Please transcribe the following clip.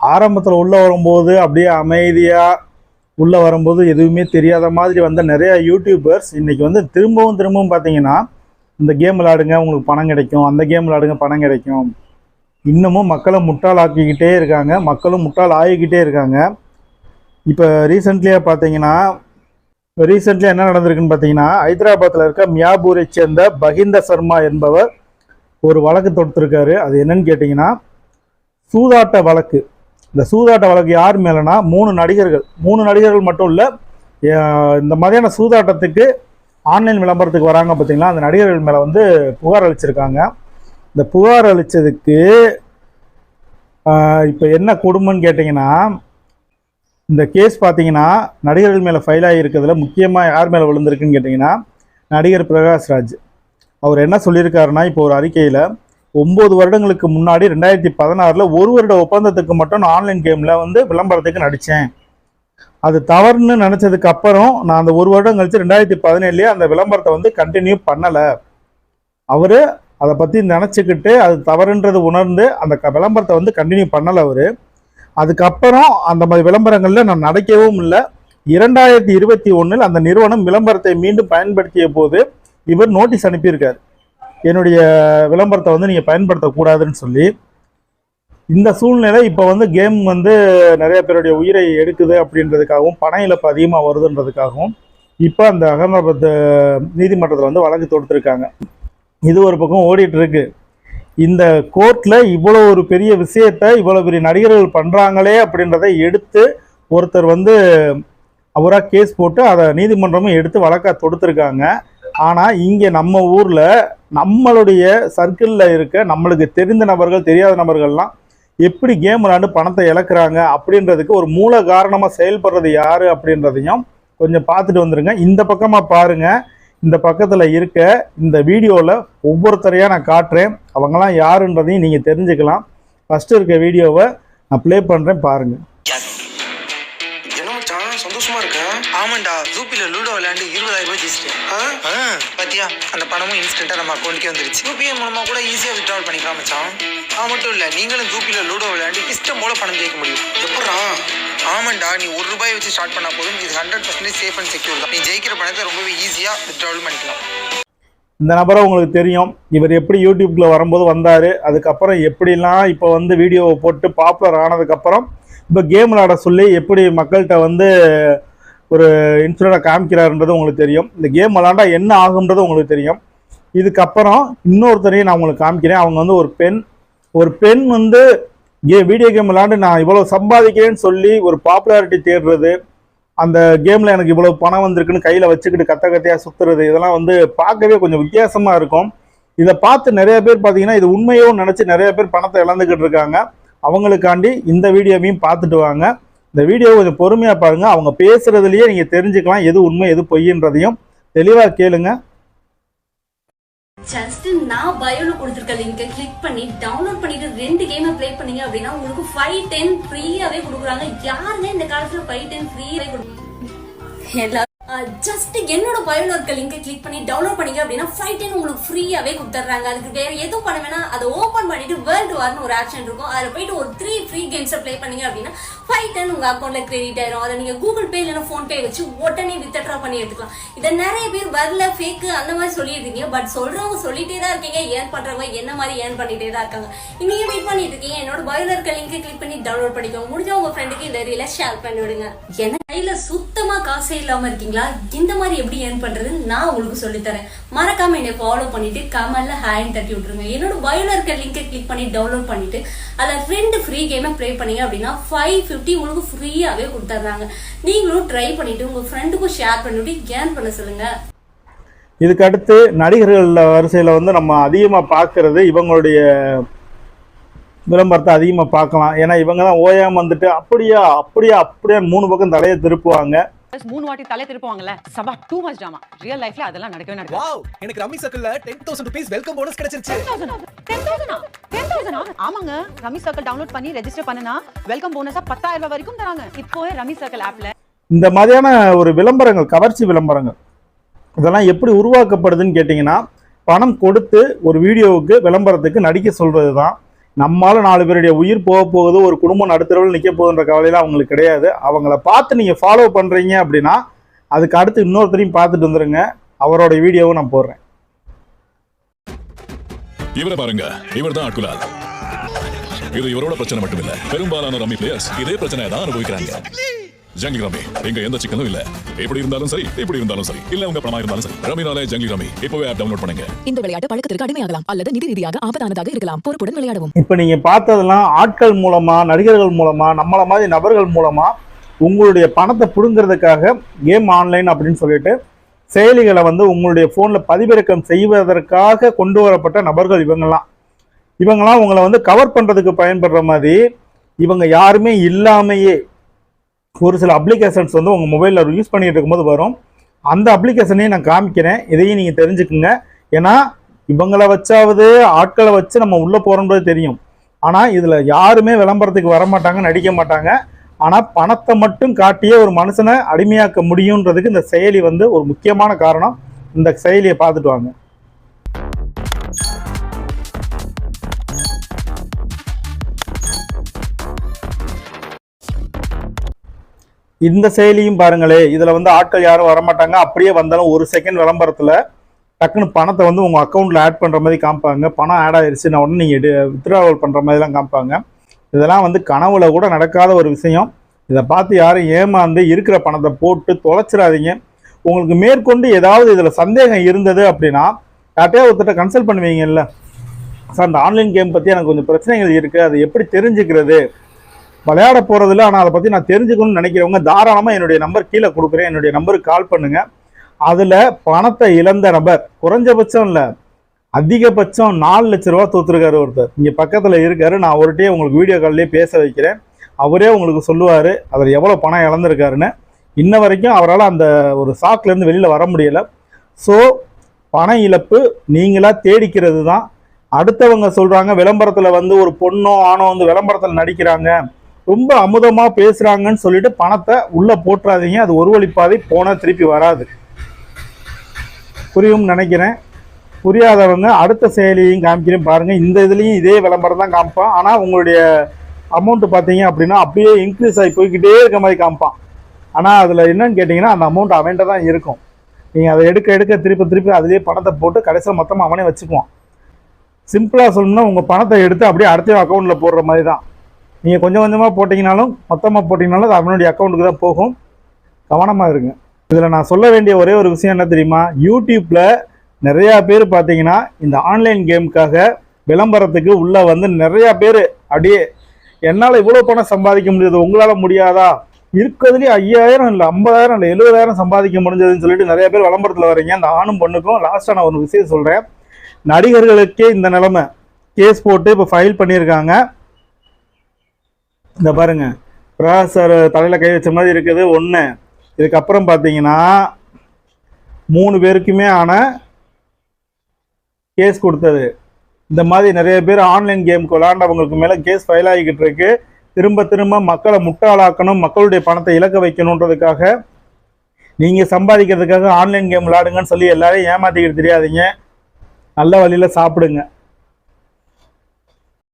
ஆரம்பத்தில் உள்ளே வரும்போது அப்படியே அமைதியாக உள்ளே வரும்போது எதுவுமே தெரியாத மாதிரி வந்த நிறைய யூடியூபர்ஸ் இன்றைக்கி வந்து திரும்பவும் திரும்பவும் பார்த்தீங்கன்னா இந்த கேம் விளாடுங்க உங்களுக்கு பணம் கிடைக்கும். அந்த கேம் விளாடுங்க பணம் கிடைக்கும். இன்னமும் மக்களை முட்டாளாக்கிக்கிட்டே இருக்காங்க. மக்களும் முட்டாள் ஆகிக்கிட்டே இருக்காங்க. இப்போ ரீசெண்ட்லியாக பார்த்தீங்கன்னா ரீசெண்ட்லி என்ன நடந்திருக்குன்னு பார்த்தீங்கன்னா ஹைதராபாத்தில் இருக்க மியாபூரை சேர்ந்த பகிந்த சர்மா என்பவர் ஒரு வழக்கு தொடுத்திருக்காரு. அது என்னன்னு கேட்டிங்கன்னா சூதாட்ட வழக்கு. இந்த சூதாட்ட வழக்கு யார் மேலேனா மூணு நடிகர்கள். மூணு நடிகர்கள் மட்டும் இல்லை இந்த மாதிரியான சூதாட்டத்துக்கு ஆன்லைன் விளம்பரத்துக்கு வராங்க பார்த்தீங்களா அந்த நடிகர்கள் மேலே வந்து புகார் அளிச்சிருக்காங்க. இந்த புகார் அளித்ததுக்கு இப்போ என்ன கொடுமைன்னு கேட்டிங்கன்னா இந்த கேஸ் பார்த்தீங்கன்னா நடிகர்கள் மேலே ஃபைல் ஆகியிருக்கிறதுல முக்கியமாக யார் மேலே விழுந்திருக்குன்னு கேட்டிங்கன்னா நடிகர் பிரகாஷ்ராஜ் அவர் என்ன சொல்லியிருக்காருன்னா இப்போ ஒரு அறிக்கையில் ஒம்பது வருடங்களுக்கு முன்னாடி ரெண்டாயிரத்தி பதினாறில் ஒரு வருட ஒப்பந்தத்துக்கு மட்டும் நான் ஆன்லைன் கேமில் வந்து விளம்பரத்துக்கு நடித்தேன் அது தவறுன்னு நினச்சதுக்கு அப்புறம் நான் அந்த ஒரு வருடம் கழித்து ரெண்டாயிரத்தி பதினேழுலேயே அந்த விளம்பரத்தை வந்து கண்டினியூ பண்ணலை. அவர் அதை பற்றி நினச்சிக்கிட்டு அது தவறுன்றது உணர்ந்து அந்த க- விளம்பரத்தை வந்து கண்டினியூ பண்ணலை அவர். அதுக்கப்புறம் அந்த மாதிரி விளம்பரங்களில் நான் நடக்கவும் இல்லை. இரண்டாயிரத்தி இருபத்தி ஒன்றில் அந்த நிறுவனம் விளம்பரத்தை மீண்டும் பயன்படுத்திய போது இவர் நோட்டீஸ் அனுப்பியிருக்கார். என்னுடைய விளம்பரத்தை வந்து நீங்கள் பயன்படுத்தக்கூடாதுன்னு சொல்லி இந்த சூழ்நிலை இப்போ வந்து கேம் வந்து நிறைய பேருடைய உயிரை எடுக்குது அப்படின்றதுக்காகவும் பண இழப்பு அதிகமாக வருதுன்றதுக்காகவும் இப்போ அந்த அகமதாபாத் நீதிமன்றத்தில் வந்து வழக்கு தொடுத்துருக்காங்க. இது ஒரு பக்கம் ஓடிட்டு இருக்கு. இந்த கோர்ட்டில் இவ்வளோ ஒரு பெரிய விஷயத்தை இவ்வளோ பெரிய நடிகர்கள் பண்ணுறாங்களே அப்படின்றத எடுத்து ஒருத்தர் வந்து அவராக கேஸ் போட்டு அதை நீதிமன்றமும் எடுத்து வழக்காக தொடுத்துருக்காங்க. ஆனால் இங்கே நம்ம ஊரில் நம்மளுடைய சர்க்கிளில் இருக்க நம்மளுக்கு தெரிந்த நபர்கள் தெரியாத நபர்கள்லாம் எப்படி கேம் விளாண்டு பணத்தை இழக்கிறாங்க அப்படின்றதுக்கு ஒரு மூல காரணமாக செயல்படுறது யார் அப்படின்றதையும் கொஞ்சம் பார்த்துட்டு வந்துருங்க. இந்த பக்கமாக பாருங்க. இந்த பக்கத்தில் இருக்க இந்த வீடியோவில் ஒவ்வொருத்தரையாக நான் காட்டுறேன். அவங்களாம் யாருன்றதையும் நீங்கள் தெரிஞ்சுக்கலாம். ஃபஸ்ட்டு இருக்க வீடியோவை நான் ப்ளே பண்ணுறேன் பாருங்கள் பாத்தியா? அந்த பணமும் இன்ஸ்டன்ட்டாக நம்ம அக்கௌண்ட்க்கே வந்துருச்சு. யூபிஐ மூலமா கூட ஈஸியா வித்ட்ரால் பண்ணிக்கலாம் மச்சான். அது மட்டும் இல்ல நீங்களும் ஜூப்பில லூடோ விளையாண்டு இஷ்டம் போல பணம் ஜெயிக்க முடியும். எப்பட்றா? ஆமாண்டா நீ ஒரு ரூபாய் வச்சு ஸ்டார்ட் பண்ணா போதும். இது hundred percentage safe and secure தான். நீ ஜெயிக்கிற பணத்தை ரொம்பவே ஈஸியா வித்ட்ரால் பண்ணிக்கலாம். இந்த நபரை உங்களுக்கு தெரியும். இவர் எப்படி யூடியூப்ல வரும்போது வந்தார். அதுக்கப்புறம் எப்படிலாம் இப்போ வந்து வீடியோவை போட்டு பாப்புலர் ஆனதுக்கப்புறம் இப்போ கேம் விளாட சொல்லி எப்படி மக்கள்கிட்ட வந்து ஒரு இன்சிடென்ட்டை காமிக்கிறாருன்றது உங்களுக்கு தெரியும். இந்த கேம் விளாண்டா என்ன ஆகுன்றது உங்களுக்கு தெரியும். இதுக்கப்புறம் இன்னொருத்தரையும் நான் உங்களுக்கு காமிக்கிறேன். அவங்க வந்து ஒரு பெண். ஒரு பெண் வந்து கே வீடியோ கேம் விளாண்டு நான் இவ்வளோ சம்பாதிக்கிறேன்னு சொல்லி ஒரு பாப்புலாரிட்டி தேடுறது. அந்த கேமில் எனக்கு இவ்வளோ பணம் வந்திருக்குன்னு கையில் வச்சுக்கிட்டு கத்த கத்தையாக சுற்றுறது இதெல்லாம் வந்து பார்க்கவே கொஞ்சம் வித்தியாசமாக இருக்கும். இதை பார்த்து நிறைய பேர் பார்த்தீங்கன்னா இது உண்மையோ நினச்சி நிறைய பேர் பணத்தை இழந்துக்கிட்டு இருக்காங்க. அவங்களுக்காண்டி இந்த வீடியோவையும் பார்த்துட்டு வாங்க. இந்த வீடியோ கொஞ்சம் பொறுமையாக பாருங்கள் அவங்க பேசுகிறதுலையே நீங்கள் தெரிஞ்சுக்கலாம் எது உண்மை எது பொய்ன்றதையும் தெளிவாக கேளுங்க. ஜஸ்ட் நான் பயோல கொடுத்துருக்க லிங்கை கிளிக் பண்ணி டவுன்லோட் பண்ணிட்டு ரெண்டு கேமை ப்ளே பண்ணீங்க அப்படின்னா உங்களுக்கு ஃபைவ் டென் ஃப்ரீயாவே கொடுக்குறாங்க. யாருங்க இந்த காலத்துல ஃபைவ் டென் ஃப்ரீயாவே கொடுக்குறாங்க Uh, ஜஸ்ட் என்னோட பயோல லிங்கை கிளிக் பண்ணி டவுன்லோட் பண்ணிங்க அப்படின்னா ஃபைவ் டென் உங்களுக்கு ஃப்ரீயாகவே கொடுத்துட்றாங்க. அதுக்கு வேற எதுவும் பண்ண வேணாம். அதை ஓப்பன் பண்ணிட்டு வேர்ல்டு வார்னு ஒரு ஆப்ஷன் இருக்கும். அதில் போயிட்டு ஒரு த்ரீ ஃப்ரீ கேம்ஸை ப்ளே பண்ணீங்க அப்படின்னா ஃபைவ் டென் உங்கள் அக்கௌண்ட்டில் கிரெடிட் ஆயிரும். அதை நீங்கள் கூகுள் பே இல்லைன்னா ஃபோன் பே வச்சு உடனே வித்ட்ரா பண்ணி எடுத்துக்கலாம். இதை நிறைய பேர் வரல ஃபேக்கு அந்த மாதிரி சொல்லியிருக்கீங்க. பட் சொல்கிறவங்க சொல்லிட்டே தான் இருக்கீங்க. ஏன் பண்ணுறவங்க என்ன மாதிரி ஏன் பண்ணிகிட்டே தான் இருக்காங்க. நீங்க வெயிட் பண்ணிட்டு இருக்கீங்க. என்னோட பயோல லிங்கை கிளிக் பண்ணி டவுன்லோட் பண்ணிக்கோங்க. முடிஞ்ச உங்கள் ஃப்ரெண்டுக்கு இந்த ரீலை ஷேர் பண்ணிவிடுங்க. என்ன கையில சுத்தமா காசே இல்லாம இருக்கீங்களா? இந்த மாதிரி எப்படி ஏர்ன் பண்றது நான் உங்களுக்கு சொல்லி தரேன் மறக்காம என்னை ஃபாலோ பண்ணிட்டு கமெண்ட்ல ஹேண்ட் தட்டி விட்டுருங்க. என்னோட பயோல இருக்க லிங்கை கிளிக் பண்ணி டவுன்லோட் பண்ணிட்டு அதுல ரெண்டு ஃப்ரீ கேமை ப்ளே பண்ணீங்க அப்படின்னா ஃபைவ் ஃபிஃப்டி உங்களுக்கு ஃப்ரீயாவே கொடுத்துட்றாங்க நீங்களும் ட்ரை பண்ணிட்டு உங்க ஃப்ரெண்டுக்கும் ஷேர் பண்ணிட்டு ஏர்ன் பண்ண சொல்லுங்க. இதுக்கடுத்து நடிகர்கள் வரிசையில் வந்து நம்ம அதிகமாக பார்க்கறது இவங்களுடைய விளம்பரத்தை அதிகமாக பார்க்கலாம். ஏன்னா இவங்க தான் ஓயாம வந்துட்டு அப்படியா அப்படியா அப்படியா மூணு பக்கம் தலையை திருப்புவாங்க. மூணு வாட்டி தலை திருப்புவாங்கல்ல? சபா டூ மச் ட்ராமா ரியல் லைஃப்ல அதெல்லாம் நடக்கவே நடக்காது. வாவ் எனக்கு rummy சர்க்கிள்ல ten thousand rupees welcome bonus கிடைச்சிருச்சு. ஆமாங்க. ரமி சர்க்கிள் டவுன்லோட் பண்ணி ரெஜிஸ்டர் பண்ணனா வெல்கம் போனஸா பத்தாயிரம் ரூபாய் வரைக்கும் தராங்க. இப்போவே ரமி சர்க்கிள் ஆப்ல இந்த மாதிரியான ஒரு விளம்பரங்கள் கவர்ச்சி விளம்பரங்கள் இதெல்லாம் எப்படி உருவாக்கப்படுதுன்னு கேட்டிங்கன்னா பணம் கொடுத்து ஒரு வீடியோவுக்கு விளம்பரத்துக்கு நடிக்க சொல்கிறது தான் நம்மளால நாலு பேருடைய உயிர் போக போகுது ஒரு குடும்பம் நடுத்தரவில் நிற்க போகுதுன்ற கவலையெல்லாம் அவங்களுக்கு கிடையாது. அவங்கள பார்த்து நீங்கள் ஃபாலோ பண்ணுறீங்க அப்படின்னா அதுக்கு அடுத்து இன்னொருத்தரையும் பார்த்துட்டு வந்துருங்க. அவரோட வீடியோவும் நான் போடுறேன். இவரை பாருங்க. இவர் தான் அட்குலால் இது இவரோட பிரச்சனை மட்டும் இல்ல பெரும்பாலான ரம்மி பிளேயர்ஸ் இதே பிரச்சனையை தான் அனுபவிக்கிறாங்க. ஜங்கி ரம்மி இங்க எந்த சிக்கனும் இல்ல. எப்படி இருந்தாலும் சரி எப்படி இருந்தாலும் சரி. இல்ல உங்க பணமா இருந்தாலும் சரி. ரம்மினாலே ஜங்கி ரம்மி இப்பவே ஆப் டவுன்லோட் பண்ணுங்க. இந்த விளையாட்டு பழக்கத்திற்கு அடிமையாகலாம் அல்லது நிதி ரீதியாக ஆபத்தானதாக இருக்கலாம். பொறுப்புடன் விளையாடவும். இப்போ நீங்கள் பார்த்ததெல்லாம் ஆட்கள் மூலமாக நடிகர்கள் மூலமாக நம்மள மாதிரி நபர்கள் மூலமாக உங்களுடைய பணத்தை பிடுங்கிறதுக்காக கேம் ஆன்லைன் அப்படின்னு சொல்லிட்டு செயலிகளை வந்து உங்களுடைய ஃபோனில் பதிவிறக்கம் செய்வதற்காக கொண்டு வரப்பட்ட நபர்கள் இவங்கெல்லாம். இவங்கெல்லாம் உங்களை வந்து கவர் பண்ணுறதுக்கு பயன்படுற மாதிரி இவங்க யாருமே இல்லாமையே ஒரு சில அப்ளிகேஷன்ஸ் வந்து உங்கள் மொபைலில் யூஸ் பண்ணிகிட்டு இருக்கும்போது வரும். அந்த அப்ளிகேஷனையும் நான் காமிக்கிறேன். இதையும் நீங்கள் தெரிஞ்சுக்குங்க. ஏன்னா இவங்களை வச்சாவது ஆட்களை வச்சு நம்ம உள்ளே போகிறோன்றது தெரியும். ஆனால் இதில் யாருமே விளம்பரத்துக்கு வர மாட்டாங்க நடிக்க மாட்டாங்க. ஆனால் பணத்தை மட்டும் காட்டியே ஒரு மனுஷனை அடிமையாக்க முடியுன்றதுக்கு இந்த செயலி வந்து ஒரு முக்கியமான காரணம். இந்த செயலியை பார்த்துட்டு வாங்க. இந்த செயலியும் பாருங்களே இதுல வந்து ஆட்கள் யாரும் வரமாட்டாங்க. அப்படியே வந்தாலும் ஒரு செகண்ட் விளம்பரத்துல டக்குன்னு பணத்தை வந்து உங்க அக்கௌண்ட்ல ஆட் பண்ற மாதிரி காமிப்பாங்க. பணம் ஆட் ஆயிடுச்சு நான் உடனே நீங்க வித்ட்ராவல் பண்ற மாதிரிலாம் காமிப்பாங்க. இதெல்லாம் வந்து கனவுல கூட நடக்காத ஒரு விஷயம். இதை பார்த்து யாரும் ஏமாந்து இருக்கிற பணத்தை போட்டு தொலைச்சிடாதீங்க. உங்களுக்கு மேற்கொண்டு ஏதாவது இதுல சந்தேகம் இருந்தது அப்படின்னா யார்ட்டையா ஒருத்தட்ட கன்சல்ட் பண்ணுவீங்கல்ல. சார் இந்த ஆன்லைன் கேம் பத்தி எனக்கு கொஞ்சம் பிரச்சனைகள் இருக்கு. அதை எப்படி தெரிஞ்சுக்கிறது? விளையாட போகிறதில்ல ஆனால் அதை பற்றி நான் தெரிஞ்சுக்கணும்னு நினைக்கிறவங்க தாராளமாக என்னுடைய நம்பர் கீழே கொடுக்குறேன். என்னுடைய நம்பருக்கு கால் பண்ணுங்க. அதில் பணத்தை இழந்த நபர் குறைஞ்சபட்சம் இல்லை அதிகபட்சம் நாலு லட்ச ரூபா தோத்துருக்காரு ஒருத்தர். இங்கே பக்கத்தில் இருக்காரு. நான் அவர்கிட்டயே உங்களுக்கு வீடியோ கால்லேயே பேச வைக்கிறேன். அவரே உங்களுக்கு சொல்லுவார் அதில் எவ்வளோ பணம் இழந்திருக்காருன்னு. இன்ன வரைக்கும் அவரால் அந்த ஒரு சாக்லேருந்து வெளியில் வர முடியலை. ஸோ பண இழப்பு நீங்களாக தேடிக்கிறது தான். அடுத்தவங்க சொல்கிறாங்க விளம்பரத்தில் வந்து ஒரு பொண்ணோ ஆணோ வந்து விளம்பரத்தில் நடிக்கிறாங்க. ரொம்ப அமுதமாக பேசுகிறாங்கன்னு சொல்லிட்டு பணத்தை உள்ளே போட்டுறாதீங்க. அது ஒரு வழிப்பாதை போனால் திருப்பி வராது. புரியும் நினைக்கிறேன். புரியாதவங்க அடுத்த செயலியையும் காமிக்கிறேன் பாருங்கள் இந்த இதுலேயும் இதே விளம்பரம் தான் காமிப்பான். ஆனால் உங்களுடைய அமௌண்ட்டு பார்த்தீங்க அப்படின்னா அப்படியே இன்க்ரீஸ் ஆகி போய்க்கிட்டே இருக்க மாதிரி காமிப்பான். ஆனால் அதில் என்னன்னு கேட்டிங்கன்னா அந்த அமௌண்ட் அவன்கிட்ட தான் இருக்கும். நீங்கள் அதை எடுக்க எடுக்க திருப்பி திருப்பி அதிலே பணத்தை போட்டு கடைசியில் மொத்தமாக அவனே வச்சுக்குவான். சிம்பிளாக சொல்லணும்னா உங்கள் பணத்தை எடுத்து அப்படியே அடுத்த அக்கௌண்ட்டில் போடுற மாதிரி தான். நீங்கள் கொஞ்சம் கொஞ்சமாக போட்டிங்கனாலும் மொத்தமாக போட்டிங்கனாலும் அது அவனுடைய அக்கௌண்ட்டுக்கு தான் போகும். கவனமாக இருங்க. இதில் நான் சொல்ல வேண்டிய ஒரே ஒரு விஷயம் என்ன தெரியுமா? யூடியூப்பில் நிறையா பேர் பார்த்தீங்கன்னா இந்த ஆன்லைன் கேமுக்காக விளம்பரத்துக்கு உள்ளே வந்து நிறையா பேர் அப்படியே என்னால் இவ்வளோ பணம் சம்பாதிக்க முடியாது உங்களால் முடியாதா? இருக்கிறதுலேயே ஐயாயிரம் இல்லை ஐம்பதாயிரம் இல்லை எழுபதாயிரம் சம்பாதிக்க முடிஞ்சதுன்னு சொல்லிட்டு நிறைய பேர் விளம்பரத்தில் வரீங்க அந்த ஆணும் பொண்ணுக்கும் லாஸ்ட்டாக நான் ஒரு விஷயம் சொல்கிறேன் நடிகர்களுக்கே இந்த நிலமை. கேஸ் போட்டு இப்போ ஃபைல் பண்ணியிருக்காங்க. இந்த பாருங்க. பிரகாஷ் சார் தலையில் கை வச்ச மாதிரி இருக்குது. ஒன்று இதுக்கப்புறம் பார்த்தீங்கன்னா மூணு பேருக்குமே ஆன கேஸ் கொடுத்தது. இந்த மாதிரி நிறைய பேர் ஆன்லைன் கேமுக்கு விளாண்டவங்களுக்கு மேலே கேஸ் ஃபைல் ஆகிக்கிட்டு இருக்கு. திரும்ப திரும்ப மக்களை முட்டாளாக்கணும் மக்களுடைய பணத்தை இழக்க வைக்கணுன்றதுக்காக நீங்கள் சம்பாதிக்கிறதுக்காக ஆன்லைன் கேம் விளாடுங்கன்னு சொல்லி எல்லாரையும் ஏமாற்றிக்கிட்டு தெரியாதீங்க. நல்ல வழியில் சாப்பிடுங்க.